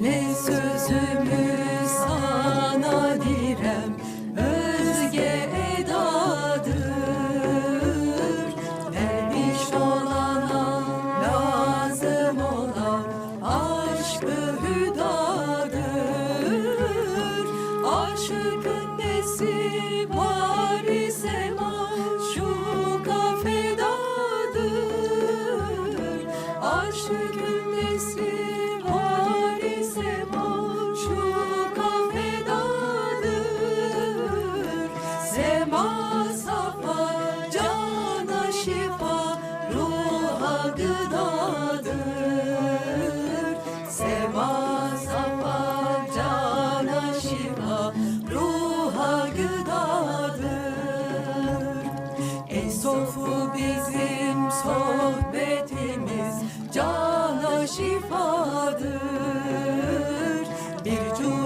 Ne sözümüz sana direm özge edadır. Vermiş olana lazım olan aşkı hüdadır. Aşıkın nesi Sema safa cana şifa ruha gıdadır. Sema safa cana şifa ruha gıdadır. Ey sofu bizim sohbetimiz cana şifadır. Bir curamızı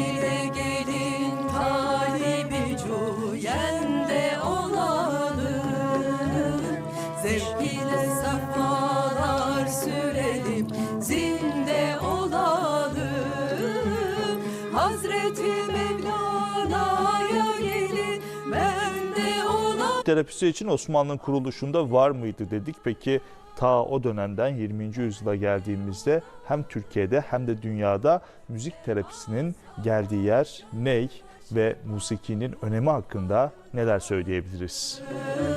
Zevk ile safalar sürelim zinde olalım Hazreti Mevlana'ya gelin bende olalım terapisi için Osmanlı'nın kuruluşunda var mıydı dedik. Peki ta o dönemden 20. yüzyıla geldiğimizde hem Türkiye'de hem de dünyada müzik terapisinin geldiği yer ney ve musikinin önemi hakkında neler söyleyebiliriz? Sema